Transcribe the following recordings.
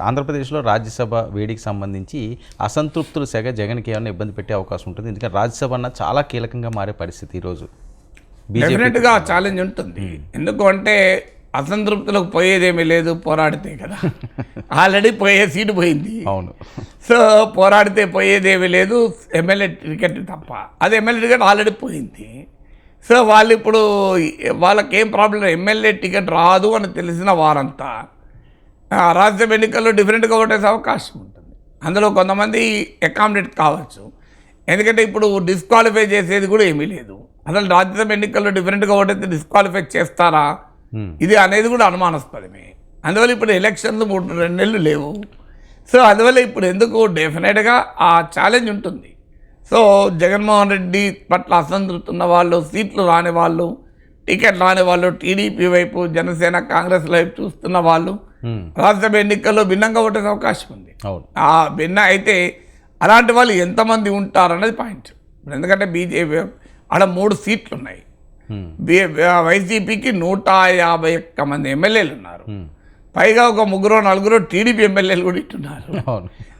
ఆంధ్రప్రదేశ్లో రాజ్యసభ వేడికి సంబంధించి అసంతృప్తులు సెగ జగన్కి ఏమైనా ఇబ్బంది పెట్టే అవకాశం ఉంటుంది. ఎందుకంటే రాజ్యసభ అన్న చాలా కీలకంగా మారే పరిస్థితి ఈరోజు డెఫినెట్గా ఛాలెంజ్ ఉంటుంది. ఎందుకు అంటే అసంతృప్తులకు పోయేదేమీ లేదు పోరాడితే కదా. ఆల్రెడీ పోయే సీటు పోయింది. అవును. సో పోరాడితే పోయేదేమీ లేదు ఎమ్మెల్యే టికెట్ తప్ప. అది ఎమ్మెల్యే టికెట్ ఆల్రెడీ పోయింది. సో వాళ్ళు ఇప్పుడు వాళ్ళకి ఏం ప్రాబ్లం ఎమ్మెల్యే టికెట్ రాదు అని తెలిసిన వారంతా ఆ, రాజ్యసభ ఎన్నికల్లో డిఫరెంట్గా ఓటేసే అవకాశం ఉంటుంది. అందులో కొంతమంది అకామిడేట్ కావచ్చు. ఎందుకంటే ఇప్పుడు డిస్క్వాలిఫై చేసేది కూడా ఏమీ లేదు. అసలు రాజ్యసభ ఎన్నికల్లో డిఫరెంట్గా ఓటైతే డిస్క్వాలిఫై చేస్తారా. ఇది అనేది కూడా అనుమానాస్పదమే. అందువల్ల ఇప్పుడు ఎలక్షన్లు మూడు రెండు నెలలు లేవు. సో అందువల్ల ఇప్పుడు ఎందుకు డెఫినెట్గా ఆ ఛాలెంజ్ ఉంటుంది. సో జగన్మోహన్ రెడ్డి పట్ల అసంతృప్తి ఉన్న వాళ్ళు సీట్లు రాని వాళ్ళు టికెట్ రాని వాళ్ళు టీడీపీ వైపు జనసేన కాంగ్రెస్ వైపు చూస్తున్న వాళ్ళు Hmm. రాజ్యసభ ఎన్నికల్లో భిన్నంగా ఓటేసే అవకాశం ఉంది. అవును. ఆ భిన్న అయితే అలాంటి వాళ్ళు ఎంతమంది ఉంటారన్నది పాయింట్. ఎందుకంటే బీజేపీ ఆడ మూడు సీట్లు ఉన్నాయి Hmm. వైసీపీకి నూట యాభై ఒక్క మంది ఎమ్మెల్యేలు ఉన్నారు. Hmm. పైగా ఒక ముగ్గురు నలుగురు టీడీపీ ఎమ్మెల్యేలు కూడా ఇట్టున్నారు.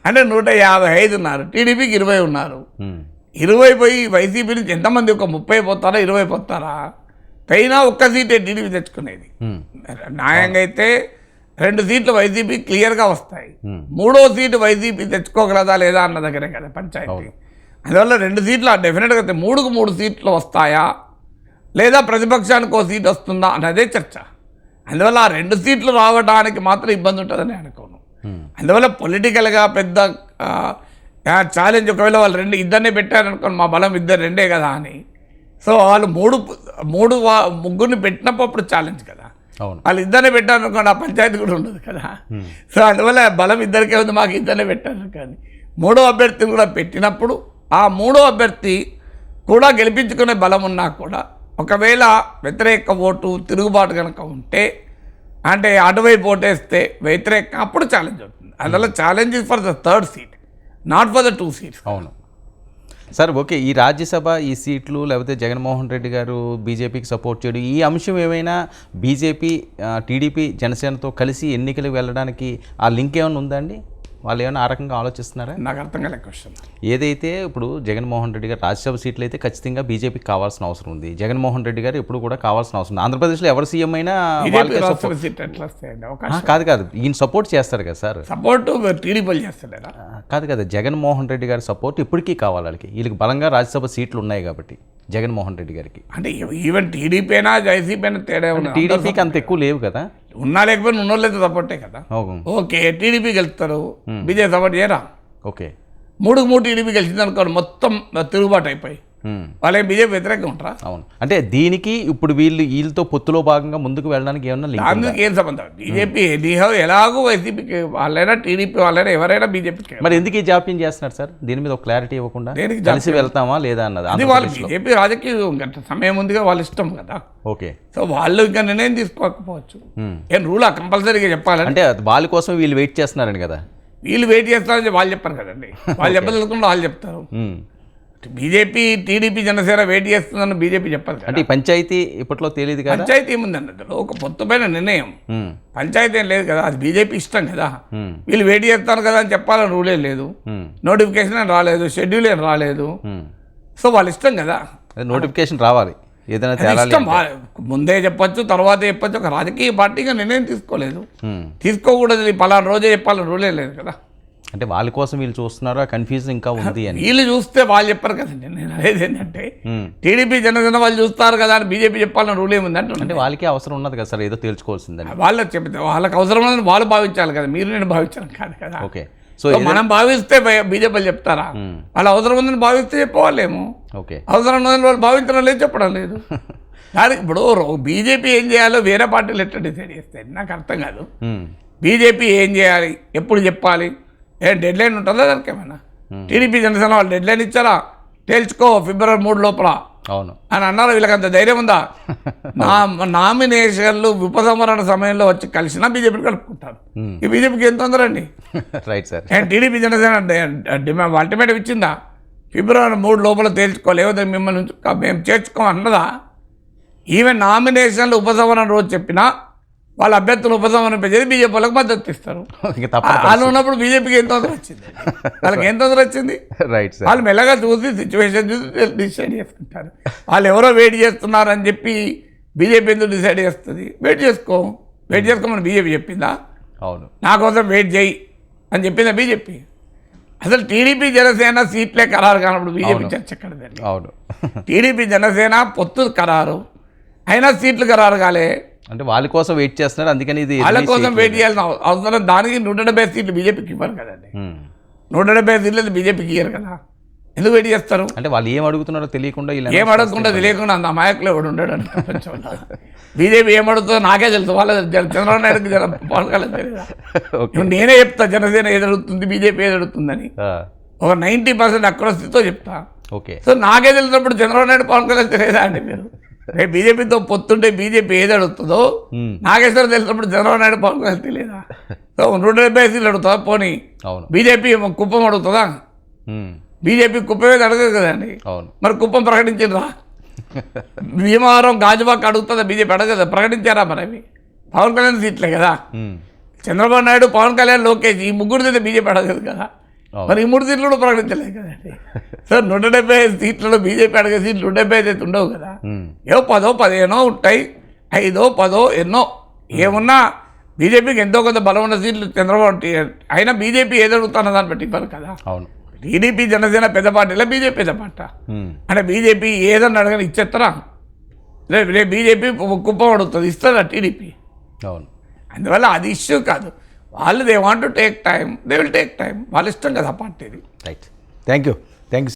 అంటే నూట యాభై ఐదు ఉన్నారు. టీడీపీకి ఇరవై ఉన్నారు. ఇరవై పోయి వైసీపీ నుంచి ఎంతమంది ఒక ముప్పై పోతారా ఇరవై పోతారా? పైన ఒక్క సీటే టీడీపీ తెచ్చుకునేది. న్యాయంగా అయితే రెండు సీట్లు వైసీపీ క్లియర్గా వస్తాయి. Hmm. మూడో సీటు వైసీపీ తెచ్చుకోగలదా లేదా అన్న దగ్గరే కదా పంచాయతీ. అందువల్ల రెండు సీట్లు డెఫినెట్గా. మూడుకు మూడు సీట్లు వస్తాయా? లేదా ప్రతిపక్షానికి ఒక సీట్ వస్తుందా అన్నదే చర్చ. అందువల్ల ఆ రెండు సీట్లు రావడానికి మాత్రం ఇబ్బంది ఉంటుందని అనుకోను. Hmm. అందువల్ల పొలిటికల్గా పెద్ద ఛాలెంజ్ ఒకవేళ వాళ్ళు రెండు ఇద్దరిని పెట్టారనుకోండి మా బలం ఇద్దరు రెండే కదా అని. సో వాళ్ళు మూడు మూడు ముగ్గురిని పెట్టినప్పుడు ఛాలెంజ్ కదా. వాళ్ళు ఇద్దరిని పెట్టారనుకోండి ఆ పంచాయతీ కూడా ఉండదు కదా. సో అందువల్ల బలం ఇద్దరికే ఉంది మాకు ఇద్దరిని పెట్టారు కానీ. మూడో అభ్యర్థిని కూడా పెట్టినప్పుడు ఆ మూడో అభ్యర్థి కూడా గెలిపించుకునే బలం ఉన్నా కూడా ఒకవేళ వ్యతిరేక ఓటు తిరుగుబాటు కనుక ఉంటే అంటే అటువైపు ఓటేస్తే వ్యతిరేక అప్పుడు ఛాలెంజ్ అవుతుంది. అందువల్ల challenge for the third seat not for the two seats అవును. సార్ ఓకే ఈ రాజ్యసభ ఈ సీట్లు లేకపోతే జగన్మోహన్ రెడ్డి గారు బీజేపీకి సపోర్ట్ చేయడం. ఈ అంశం ఏమైనా బీజేపీ టీడీపీ జనసేనతో కలిసి ఎన్నికలకు వెళ్ళడానికి ఆ లింక్ ఏమైనా ఉందా అండి? వాళ్ళు ఏమైనా ఆ రకంగా ఆలోచిస్తున్నారా? నాకు అర్థం కాలే క్వశ్చన్. ఏదైతే ఇప్పుడు జగన్మోహన్ రెడ్డి గారు రాజ్యసభ సీట్లు అయితే ఖచ్చితంగా బీజేపీకి కావాల్సిన అవసరం ఉంది. జగన్మోహన్ రెడ్డి గారు ఎప్పుడు కూడా కావాల్సిన అవసరం ఉంది. ఆంధ్రప్రదేశ్లో ఎవరు సీఎం అయినా కాదు కాదు. ఈయన సపోర్ట్ చేస్తారు కదా సార్. Support TDP చేస్తలేరా? ఆ, కాదు కదా జగన్మోహన్ రెడ్డి గారి సపోర్ట్ ఇప్పటికీ కావాలి వాళ్ళకి. వీళ్ళకి బలంగా రాజ్యసభ సీట్లు ఉన్నాయి కాబట్టి జగన్మోహన్ రెడ్డి గారికి. అంటే ఈవెన్ టీడీపీ అయినా వైసీపీ అయినా తేడా టీడీపీకి అంత ఎక్కువ లేవు కదా. ఉన్నా లేకపోయినా ఉన్నోళ్ళైతే సపోర్టే కదా. ఓకే టీడీపీ గెలుస్తారు బీజేపీ సపోర్ట్ చేయరా? ఓకే. మూడుకు మూడు టీడీపీ గెలిచింది అనుకోండి మొత్తం తిరుగుబాటు అయిపోయి. వాళ్ళే బీజేపీ వ్యతిరేకంగా ఉంటారా? అవును. అంటే దీనికి ఇప్పుడు వీళ్ళు వీళ్ళతో పొత్తులో భాగంగా ముందుకు వెళ్ళడానికి ఏమన్నా? అందుకు ఏం సంబంధం బీజేపీ ఎనీహౌ ఎలాగో వైసీపీకి వాళ్ళైనా టీడీపీ వాళ్ళైనా ఎవరైనా బీజేపీకి మరి ఎందుకు ఈ జాప్యం చేస్తున్నారు సార్? దీని మీద ఒక క్లారిటీ ఇవ్వకుండా కలిసి వెళ్తామా లేదా అన్నది అది వాళ్ళు బీజేపీ రాజకీయం సమయం ఉందిగా వాళ్ళ ఇష్టం కదా. ఓకే. సో వాళ్ళు ఇంకా నిర్ణయం తీసుకోకపోవచ్చు. ఏం రూలా కంపల్సరీగా చెప్పాలని అంటే వాళ్ళ కోసం వీళ్ళు వెయిట్ చేస్తున్నారని కదా? వీళ్ళు వెయిట్ చేస్తారని వాళ్ళు చెప్పారు కదండి. వాళ్ళు చెప్పదలుచుకుంటే వాళ్ళు చెప్తారు. బీజేపీ టీడీపీ జనసేన వెయిట్ చేస్తుందని బీజేపీ చెప్పదు అంటే పంచాయతీ ఇప్పట్లో తెలియదు కదా? పంచాయతీ ఏముందండి అందులో ఒక పొత్తుపైన నిర్ణయం. పంచాయతీ ఏం లేదు కదా అది బీజేపీ ఇష్టం కదా. వీళ్ళు వెయిట్ చేస్తారు కదా అని చెప్పాలని రూలే లేదు. నోటిఫికేషన్ ఏం రాలేదు షెడ్యూల్ ఏం రాలేదు. సో వాళ్ళ ఇష్టం కదా. నోటిఫికేషన్ రావాలి. ఏదైనా ఇష్టం ముందే చెప్పొచ్చు తర్వాత చెప్పొచ్చు. ఒక రాజకీయ పార్టీగా నిర్ణయం తీసుకోలేదు. తీసుకోకూడదు పలానా రోజే చెప్పాలని రూలే లేదు కదా. అంటే వాళ్ళ కోసం వీళ్ళు చూస్తున్నారు కన్ఫ్యూజన్ ఇంకా ఉంది అని. వీళ్ళు చూస్తే వాళ్ళు చెప్పారు కదండి నేను అనేది ఏంటంటే. టీడీపీ జనసేన వాళ్ళు చూస్తారు కదా అని బీజేపీ చెప్పాలని రూల్ ఏముంది అంటే అంటే వాళ్ళకి అవసరం ఉన్నది కదా సార్ ఏదో తేల్చుకోవాల్సిందని. వాళ్ళకి చెప్తే వాళ్ళకి అవసరమైనది వాళ్ళు భావించాలి కదా మీరు నేను భావించాను కాదు కదా. ఓకే. సో మనం భావిస్తే బీజేపీ చెప్తారా. వాళ్ళు అవసరం ఉందని భావిస్తే చెప్పవాలేమో. ఓకే. అవసరం ఉందని వాళ్ళు భావించడం లేదు చెప్పడం లేదు. దానికి ఇప్పుడు బీజేపీ ఏం చేయాలో వేరే పార్టీలు ఎట్లా డిసైడ్ చేస్తాయి నాకు అర్థం కాదు. బీజేపీ ఏం చేయాలి ఎప్పుడు చెప్పాలి ఏ డెడ్ లైన్ ఉంటుందా దానికి ఏమైనా టీడీపీ జనసేన వాళ్ళు డెడ్ లైన్ ఇచ్చారా? తేల్చుకో ఫిబ్రవరి మూడు లోపల. అవును. అని అన్నారు వీళ్ళకి అంత ధైర్యం ఉందా? నా నామినేషన్లు ఉపసంహరణ సమయంలో వచ్చి కలిసినా బీజేపీని కలుపుకుంటారు. ఉమ్. ఈ బీజేపీకి ఎంత తొందర అండి రైట్ సార్ ఏం టీడీపీ జనసేన డిమాండ్ అల్టిమేట్ ఇచ్చిందా? ఫిబ్రవరి మూడు లోపల తేల్చుకోవాలి లేకపోతే మిమ్మల్ని మేము చేర్చుకోం అన్నదా? ఈవెన్ నామినేషన్లు ఉపసంహరణ రోజు చెప్పినా వాళ్ళ అభ్యర్థులు ఉపసంహరింపజేసి బీజేపీ వాళ్ళకి మద్దతు ఇస్తారు. వాళ్ళు ఉన్నప్పుడు బీజేపీకి ఎంత తొందర వచ్చింది? వాళ్ళకి ఎంత తొందర వచ్చింది? రైట్ సార్ వాళ్ళు మెల్లగా చూసి సిచ్యువేషన్ చూసి డిసైడ్ చేసుకుంటారు వాళ్ళు ఎవరో వెయిట్ చేస్తున్నారు అని చెప్పి బీజేపీ ఎందుకు డిసైడ్ చేస్తుంది? వెయిట్ చేసుకో. వెయిట్ చేసుకోమని బీజేపీ చెప్పిందా? అవును. నా కోసం వెయిట్ చేయి అని చెప్పిందా బీజేపీ? అసలు టీడీపీ జనసేన సీట్లే ఖరారు కానప్పుడు బీజేపీ. చర్చ ఎక్కడ? అవును. టీడీపీ జనసేన పొత్తు ఖరారు. అయినా సీట్లు ఖరారు కాలే. అంటే వాళ్ళ కోసం వెయిట్ చేస్తున్నారు అందుకని ఇది వాళ్ళ కోసం. వెయిట్ చేయాల్సిన అవ- అవసరం దానికి నూట డెబ్బై సీట్లు బీజేపీకి ఇవ్వరు కదండి. నూట డెబ్బై సీట్లు బీజేపీకి ఇవ్వరు కదా. ఎందుకు వెయిట్ చేస్తారు? అంటే వాళ్ళు ఏం అడుగుతున్నారో తెలియకుండా ఇలా ఏం అడగకుండా తెలియకుండా అంత అమాయకులు ఎవడు ఉండడు బీజేపీ ఏం అడుగుతుందో నాకే తెలుసు వాళ్ళ చంద్రబాబు నాయుడుకి జన పవన్ కళ్యాణ్ నేనే చెప్తా జనసేన ఏది అడుగుతుంది బీజేపీ ఏది అడుగుతుందని. ఒక నైంటీ పర్సెంట్ అక్రస్తితో చెప్తా. ఓకే. సో నాకే తెలిసినప్పుడు చంద్రబాబు నాయుడు పవన్ కళ్యాణ్ తెలియదా అండి మీరు? రేపు బీజేపీతో పొత్తుంటే బీజేపీ ఏది అడుగుతుందో. నాగేశ్వరం తెలిసినప్పుడు చంద్రబాబు నాయుడు పవన్ కళ్యాణ్ తెలియదా? నూట డెబ్బై సీట్లు అడుగుతుందా పోనీ. అవును. బీజేపీ కుప్పం అడుగుతుందా. బీజేపీ కుప్పం ఏది అడగదు కదండి అవును. మరి కుప్పం ప్రకటించిండ్రా? భీమవరం గాజువాక్ అడుగుతుందా బీజేపీ అడగదా? ప్రకటించారా మరి అవి? పవన్ కళ్యాణ్ సీట్లే కదా. చంద్రబాబు నాయుడు పవన్ కళ్యాణ్ లోకేష్ ఈ ముగ్గురు అయితే బీజేపీ అడగదు కదా. మరి ఈ మూడు సీట్లు కూడా ప్రకటించలేదు కదండి. సార్ నూట డెబ్బై ఐదు సీట్లలో బీజేపీ అడిగే సీట్లు నూట డెబ్బై ఐదు అయితే ఉండవు కదా. ఏవో పదో పదిహేనో ఉంటాయి ఐదో పదో ఎన్నో. ఏమున్నా బీజేపీకి ఎంతో కొంత బలం ఉన్న సీట్లు చంద్రబాబు అయినా బీజేపీ ఏది అడుగుతున్న దాన్ని బట్టి ఇవ్వరు కదా. అవును. టీడీపీ జనసేన పెద్ద పార్టీలో బీజేపీ పెద్ద పార్టీ. అంటే బీజేపీ ఏదన్నా అడగని ఇచ్చేస్తారా? రేపు రేపు బీజేపీ కుప్పం అడుగుతుంది ఇస్తుందా టీడీపీ? అవును. అందువల్ల అది ఇష్యూ కాదు. వాళ్ళు they want to take time they will take time వాళ్ళ ఇష్టం కదా పార్టీది. Right thank you